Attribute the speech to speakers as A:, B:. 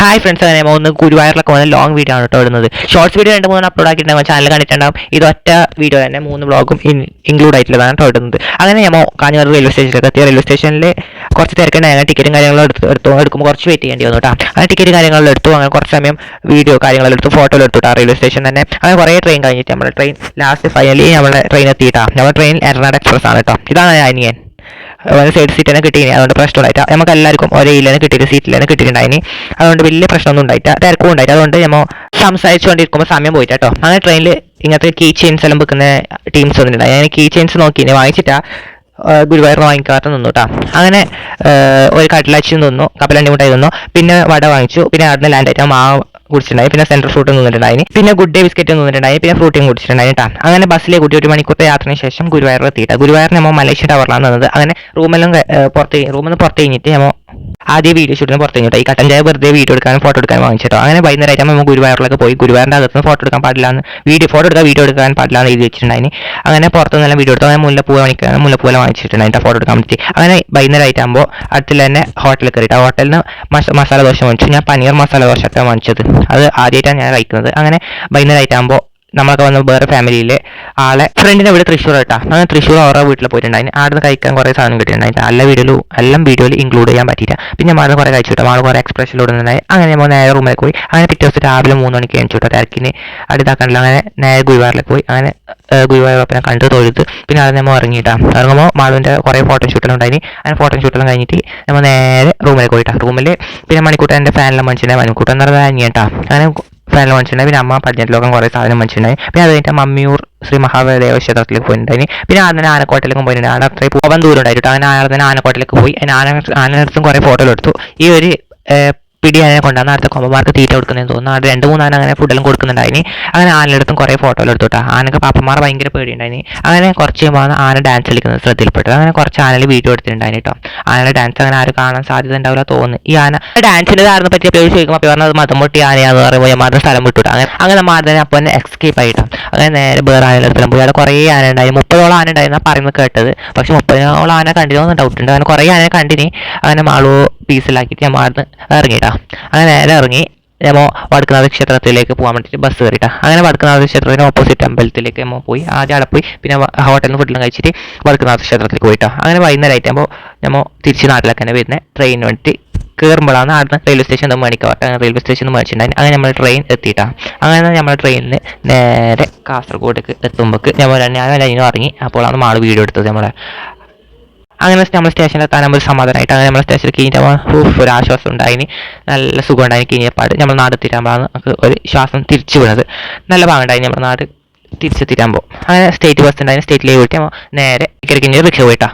A: Hi friends അങ്ങനെ ഒന്ന് ഗുരുവായൂരിലൊക്കെ വന്ന ലോങ് വീഡിയോ ആണ് കേട്ടോ ഇടുന്നത്. ഷോർട്സ് വീഡിയോ രണ്ട് മൂന്ന് അപ്ലോഡ് ആക്കിയിട്ടുണ്ടാകും ചാനൽ കണ്ടിട്ടുണ്ടാകും ഇത് ഒറ്റ വീഡിയോ തന്നെ മൂന്ന് ബ്ലോഗും ഇൻക്ലൂഡ് ആയിട്ടുള്ളതാണ് കേട്ടോ ഇടുന്നത്. അങ്ങനെ ഞാൻ കാഞ്ഞങ്ങാട് റെയിൽവേ സ്റ്റേഷനിലേക്ക് എത്തിയ റെയിൽവേ സ്റ്റേഷനിൽ കുറച്ച് തിരക്കുണ്ടായിരുന്നു ടിക്കറ്റും കാര്യങ്ങളും എടുത്ത് എടുത്തു. എടുക്കുമ്പോൾ കുറച്ച് വെയിറ്റ് ചെയ്യേണ്ടി വന്നു കേട്ടോ. അങ്ങനെ ടിക്കറ്റ് കാര്യങ്ങളും എടുത്തു. അങ്ങനെ കുറച്ച് സമയം വീഡിയോ കാര്യങ്ങളും എടുത്തു. ഫോട്ടോ എടുത്തു കേട്ടോ റെയിൽവേ സ്റ്റേഷൻ തന്നെ. അങ്ങനെ കുറേ ട്രെയിൻ കഴിഞ്ഞിട്ട് നമ്മുടെ ട്രെയിൻ ലാസ്റ്റ് ഫൈനലി നമ്മുടെ ട്രെയിൻ എത്തിയിട്ടാണ് നമ്മുടെ ട്രെയിൻ എറണാട് എക്സ്പ്രസ് ആണ് കേട്ടോ. ഇതാണ് അനിയൻ സൈഡ് സീറ്റ് തന്നെ കിട്ടിയിനി. അതുകൊണ്ട് പ്രശ്നം ഉണ്ടായിട്ടാ നമുക്ക് എല്ലാവർക്കും ഒരേ ഇല്ലെന്ന് കിട്ടിയിട്ട് തന്നെ കിട്ടിയിട്ടുണ്ടായിനി. അതുകൊണ്ട് വലിയ പ്രശ്നമൊന്നും ഉണ്ടായിട്ട്. തിരക്കും ഉണ്ടായിട്ട്. അതുകൊണ്ട് നമ്മൾ സംസാരിച്ചുകൊണ്ടിരിക്കുമ്പോൾ സമയം പോയിട്ട് കേട്ടോ അങ്ങനെ ട്രെയിനിൽ ഇങ്ങനത്തെ കീ ചെയിൻസ് എല്ലാം വെക്കുന്ന ടീംസ് വന്നിട്ടുണ്ടായി. ഞാൻ കീ ചെയിൻസ് നോക്കി വാങ്ങിച്ചിട്ടാ ഗുരുവായൂർ വാങ്ങിക്കാത്ത നിന്നു കേട്ടോ അങ്ങനെ ഒരു കടലാച്ചി നിന്നു. കപ്പലണ്ടി മുട്ടായി നിന്നു. പിന്നെ വട വാങ്ങിച്ചു. പിന്നെ അവിടുന്ന് ലാൻഡ് ആയിട്ട് മാവ് കുടിച്ചിട്ടുണ്ടായി. പിന്നെ സെൻട്രൽ ഫ്രൂട്ട് തന്നിട്ടുണ്ടായി പിന്നെ ഗുഡ് ഡേ ബിസ്ക്കറ്റ് തന്നിട്ടുണ്ടായി പിന്നെ ഫ്രൂട്ടിയും കുടിച്ചിട്ടുണ്ടായി കേട്ടോ അങ്ങനെ ബസ്സിലെ കുട്ടി ഒരു മണിക്കൂർ യാത്രയ്ക്ക് ശേഷം ഗുരുവായൂർ എത്തിയിട്ട് ഗുരുവായൂർ നമ്മൾ മലേഷ്യ ടവറിലാണ് നിന്നത്. അങ്ങനെ റൂമെല്ലാം പുറത്ത് റൂമിൽ നിന്ന് പുറത്ത് കഴിഞ്ഞിട്ട് നമ്മൾ ആദ്യം വീഡിയോ ഷൂട്ടിന് പുറത്ത് കഴിഞ്ഞു ഈ കട്ടൻ ചായ വെറുതെ വീഡിയോ എടുക്കാനും ഫോട്ടോ എടുക്കാനും വാങ്ങിച്ചിട്ടോ. അങ്ങനെ വൈകുന്നേരമായിട്ട് നമ്മൾ ഗുരുവായൂരിലൊക്കെ പോയി. ഗുരുവായൂരിന്റെ അകത്ത് ഫോട്ടോ എടുക്കാൻ പാടില്ലാന്ന് വീഡിയോ ഫോട്ടോ എടുക്കാൻ വീഡിയോ എടുക്കാൻ പാടില്ലാന്ന് എഴുതി വെച്ചിട്ടുണ്ടായിന്. അങ്ങനെ പുറത്ത് നിന്നെല്ലാം വീഡിയോ എടുത്തു അങ്ങനെ മുല്ലപ്പൂ വാങ്ങിക്കാൻ മുല്ലപ്പൂല വാങ്ങിച്ചിട്ടുണ്ടായിട്ട് ഫോട്ടോ എടുക്കാൻ പറ്റി അങ്ങനെ വൈകുന്നേരമായിട്ട് ആകുമ്പോൾ അടുത്തുള്ള തന്നെ ഹോട്ടലിൽ കയറിയിട്ട് ഹോട്ടലിൽ നിന്ന് മസാല ദോശ വാങ്ങിച്ചു. ഞാൻ പനീർ മസാല ദോശ ഒക്കെ വാങ്ങിച്ചത്. അത് ആദ്യമായിട്ടാണ് ഞാൻ കഴിക്കുന്നത്. അങ്ങനെ വൈകുന്നേരമായിട്ടാകുമ്പോൾ നമ്മളൊക്കെ വന്ന വേറെ ഫാമിലിയിലെ ആളെ ഫ്രണ്ടിനെ വീട് തൃശ്ശൂർ കേട്ടാ. അങ്ങനെ തൃശ്ശൂർ അവരുടെ വീട്ടിൽ പോയിട്ടുണ്ടായിരുന്നു ആടുന്ന് കഴിക്കാൻ കുറേ സാധനം കിട്ടിയിട്ടുണ്ടായിരുന്നു എല്ലാ വീഡിയോയിലും എല്ലാം വീഡിയോയിൽ ഇൻക്ലൂഡ് ചെയ്യാൻ പറ്റിയില്ല. പിന്നെ മാൾ കുറേ കഴിച്ചു കിട്ടും. മാൾ കുറേ എക്സ്പ്രഷൻ ഇടുന്നുണ്ടായി അങ്ങനെ നമ്മൾ നേരെ റൂമിലേക്ക് പോയി. അങ്ങനെ പിറ്റേ ദിവസം രാവിലെ മൂന്ന് മണിക്ക് കഴിച്ചു കേട്ടോ. തിരക്കിന് അടുത്താക്കാനില്ല അങ്ങനെ നേരെ ഗുരുവായൂരിലേക്ക് പോയി. അങ്ങനെ ഗുരുവായൂരപ്പനെ കണ്ട് തൊഴുത്. പിന്നെ അത് നമ്മൾ ഇറങ്ങിയിട്ടാ ഇറങ്ങുമ്പോൾ മാളുവിന്റെ കുറേ ഫോട്ടോ ഷൂട്ടെല്ലാം ഉണ്ടായിന്. അങ്ങനെ ഫോട്ടോ ഷൂട്ടെല്ലാം കഴിഞ്ഞിട്ട് നമ്മൾ നേരെ റൂമിലേക്ക് പോയിട്ടാ റൂമിൽ പിന്നെ മണിക്കൂട്ടൻ എന്റെ ഫാനിലെ മനുഷ്യനെ മണിക്കൂട്ടൻ എന്ന് പറഞ്ഞാൽ അങ്ങനെ ഫാനിൽ വാങ്ങിച്ചിട്ടുണ്ടായി പിന്നെ അമ്മ പടിഞ്ഞാറ്റ് ലോകം കുറേ സാധനം മനുഷ്യനായി പിന്നെ അത് മമ്മിയൂർ ശ്രീ മഹാദേവ ക്ഷേത്രത്തിലേക്ക് പോയിട്ടുണ്ടായി. പിന്നെ ആദ്യം ആനക്കോട്ടയിലേക്കും പോയിട്ടുണ്ട് ആടെ അത്രയും പോകാൻ ദൂരം ഉണ്ടായിട്ട്. അങ്ങനെ ആളെ തന്നെ ആനക്കോട്ടയിലേക്ക് പോയി. ആന ആനടുത്തും കുറേ ഫോട്ടോ എടുത്തു. ഈ ഒരു ഏർ, പിടി ആനയെ കൊണ്ടാണ് അടുത്ത കൊമ്പന്മാർക്ക് തീറ്റ കൊടുക്കുന്നതെന്ന് തോന്നുന്നു. അവിടെ രണ്ട് മൂന്ന് ആന അങ്ങനെ ഫുഡെല്ലാം കൊടുക്കുന്നുണ്ടായിനി. അങ്ങനെ ആനടുത്തും കുറേ ഫോട്ടോകൾ എടുത്തു കേട്ടോ ആനക്ക് പാപ്പന്മാർ ഭയങ്കര പേടിയുണ്ടായിനി. അങ്ങനെ കുറച്ച് കഴിയുമ്പോൾ ആന ഡാൻസ് കളിക്കുന്നത് ശ്രദ്ധയിൽപ്പെട്ടു അങ്ങനെ കുറച്ച് ആനയിൽ വീഡിയോ എടുത്തിട്ടുണ്ടായിന് കേട്ടോ ആനയുടെ ഡാൻസ് അങ്ങനെ ആരും കാണാൻ സാധ്യത ഉണ്ടാവില്ല തോന്നുന്നു. ഈ ആന ഡാൻസിന്റെ കാരണം പറ്റിയ പേര് ചോദിക്കുമ്പോൾ അപ്പോൾ പറഞ്ഞത് മതം പൊട്ടി ആനയാന്ന് പറയുമ്പോൾ മാത്രം സ്ഥലം വിട്ടു അങ്ങനെ അങ്ങനെ മാറുന്നതിന് അപ്പോൾ തന്നെ എക്സ്കേപ്പ് ആയിട്ടോ അങ്ങനെ നേരെ വേറെ ആനയുടെ സ്ഥലം പോയി. അവിടെ കുറേ ആന ഉണ്ടായി. മുപ്പതോളം ആന ഉണ്ടായിരുന്ന പറയുന്നത് കേട്ടത്. പക്ഷെ മുപ്പതിനോളം ആന കണ്ടിരുന്നു ഡൗട്ട് ഉണ്ട്. അങ്ങനെ കുറേ ആന കണ്ടിനി. അങ്ങനെ മാളു പീസിലാക്കിയിട്ട് ഞാൻ മാറുന്ന ഇറങ്ങിയിട്ടാ അങ്ങനെ നേരെ ഇറങ്ങി നമ്മോ വടക്കുനാഥ ക്ഷേത്രത്തിലേക്ക് പോകാൻ വേണ്ടിയിട്ട് ബസ് കയറിട്ടാ. അങ്ങനെ വടക്കുനാഥ ക്ഷേത്രത്തിന് ഓപ്പോസിറ്റ് അമ്പലത്തിലേക്ക് നമ്മൾ പോയി. ആദ്യം അവിടെ പോയി. പിന്നെ ഹോട്ടലിൽ നിന്ന് ഫുഡിലും കഴിച്ചിട്ട് വടക്കുനാഥ ക്ഷേത്രത്തിലേക്ക് പോയിട്ടോ. അങ്ങനെ വൈകുന്നേരമായിട്ട് ആകുമ്പോൾ നമ്മൾ തിരിച്ച് നാട്ടിലേക്ക് തന്നെ വരുന്നത് ട്രെയിൻ വേണ്ടിയിട്ട് കയറുമ്പോഴാണ് അവിടുന്ന് റെയിൽവേ സ്റ്റേഷൻ മണിക്കാവട്ടെ അങ്ങനെ റെയിൽവേ സ്റ്റേഷൻ മേടിച്ചിട്ടുണ്ടായി അങ്ങനെ നമ്മൾ ട്രെയിൻ എത്തിയിട്ടാ. അങ്ങനെ നമ്മൾ ട്രെയിനിൽ നേരെ കാസർഗോഡേക്ക് എത്തുമ്പോൾ ഞാൻ ഞാൻ അതിനും ഇറങ്ങി. അപ്പോഴാണ് മാൾ വീഡിയോ എടുത്തത് നമ്മളെ. അങ്ങനെ നമ്മൾ സ്റ്റേഷനിൽ എത്താൻ നമ്മൾ സമാധാനമായിട്ട് അങ്ങനെ നമ്മൾ സ്റ്റേഷനിൽ കഴിഞ്ഞപ്പോൾ ഒരു ആശ്വാസം ഉണ്ടായിന് നല്ല സുഖം ഉണ്ടായി കഴിഞ്ഞപ്പാട് നമ്മൾ നാട് എത്തിരാകുമ്പോഴാണ് നമുക്ക് ഒരു ശ്വാസം തിരിച്ചു വിടുന്നത്. നല്ല ഭാഗമുണ്ടായി നമ്മുടെ നാട് തിരിച്ചെത്തിരാകുമ്പോൾ അങ്ങനെ സ്റ്റേറ്റ് ബസ് ഉണ്ടായിരുന്നു സ്റ്റേറ്റിലേക്ക് പോയിട്ട് നേരെ ഇക്കരക്കിഞ്ഞ് റിക്ഷ പോയിട്ടാ